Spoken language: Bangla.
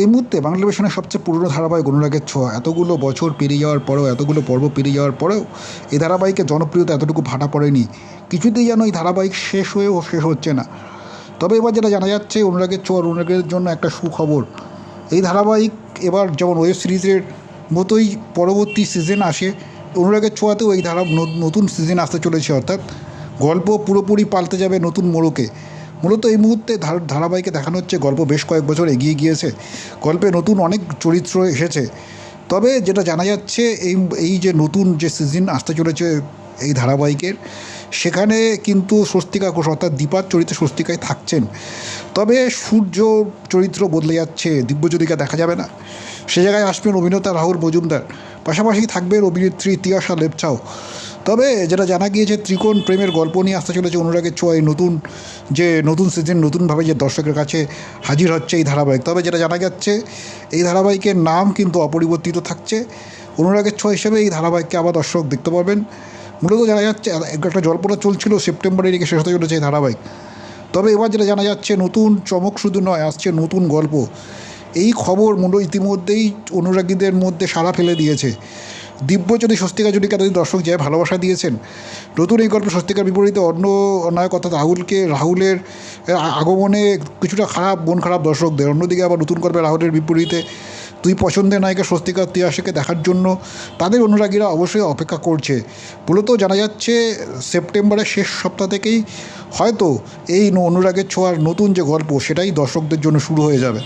এই মুহূর্তে বাংলা টেলিভিশনের সবচেয়ে পুরনো ধারাবাহিক অনুরাগের ছোঁয়া। এতগুলো বছর পেরিয়ে যাওয়ার পরেও, এতগুলো পর্ব পেরিয়ে যাওয়ার পরেও এই ধারাবাহিকের জনপ্রিয়তা এতটুকু ভাটা পড়েনি। কিছুতেই যেন এই ধারাবাহিক শেষ হয়েও শেষ হচ্ছে না। তবে এবার যেটা জানা যাচ্ছে, অনুরাগের ছোঁয়া অনুরাগের জন্য একটা সুখবর। এই ধারাবাহিক এবার যেমন ওয়েব সিরিজের মতোই পরবর্তী সিজন আসে, অনুরাগের ছোঁয়াতেও এই ধারা নতুন সিজন আসতে চলেছে, অর্থাৎ গল্প পুরোপুরি পাল্টে যাবে নতুন মোড়কে। মূলত এই মুহূর্তে ধারাবাহিকে দেখানো হচ্ছে গল্প বেশ কয়েক বছর এগিয়ে গিয়েছে। গল্পে নতুন অনেক চরিত্র এসেছে। তবে যেটা জানা যাচ্ছে, এই এই যে নতুন যে সিজন আসতে চলেছে এই ধারাবাহিকের, সেখানে কিন্তু স্বস্তিকা ঘোষ অর্থাৎ দীপার চরিত্রে স্বস্তিকায় থাকছেন। তবে সূর্য চরিত্র বদলে যাচ্ছে, দিব্যজ্যোতিকা দেখা যাবে না। সে জায়গায় আসবেন অভিনেতা রাহুল মজুমদার। পাশাপাশি থাকবেন অভিনেত্রী তিয়াশা লেপচাও। তবে যেটা জানা গিয়েছে, ত্রিকোণ প্রেমের গল্প নিয়ে আসতে চলেছে অনুরাগের ছোঁয়া এই নতুন যে, নতুন সিজন নতুনভাবে যে দর্শকের কাছে হাজির হচ্ছে এই ধারাবাহিক। তবে যেটা জানা যাচ্ছে, এই ধারাবাহিকের নাম কিন্তু অপরিবর্তিত থাকছে। অনুরাগের ছোঁয়া হিসেবে এই ধারাবাহিককে আবার দর্শক দেখতে পাবেন। মূলত জানা যাচ্ছে, একটা জল্পনা চলছিল, সেপ্টেম্বরের দিকে শেষ হতে চলেছে এই ধারাবাহিক। তবে এবার যেটা জানা যাচ্ছে, নতুন চমক শুধু নয়, আসছে নতুন গল্প। এই খবর মূল ইতিমধ্যেই অনুরাগীদের মধ্যে সাড়া ফেলে দিয়েছে। দিব্য যদি স্বস্তিকা যদি তাদের দর্শক যায় ভালোবাসা দিয়েছেন, নতুন এই গল্পে স্বস্তিকার বিপরীতে অন্য নায়ক অর্থাৎ রাহুলকে, রাহুলের আগমনে কিছুটা খারাপ, মন খারাপ দর্শকদের। অন্যদিকে আবার নতুন গল্পে রাহুলের বিপরীতে দুই পছন্দের নায়িকা স্বস্তিকা তিয়াসকে দেখার জন্য তাদের অনুরাগীরা অবশ্যই অপেক্ষা করছে। মূলত জানা যাচ্ছে, সেপ্টেম্বরের শেষ সপ্তাহ থেকেই হয়তো এই অনুরাগের ছোঁয়ার নতুন যে গল্প, সেটাই দর্শকদের জন্য শুরু হয়ে যাবে।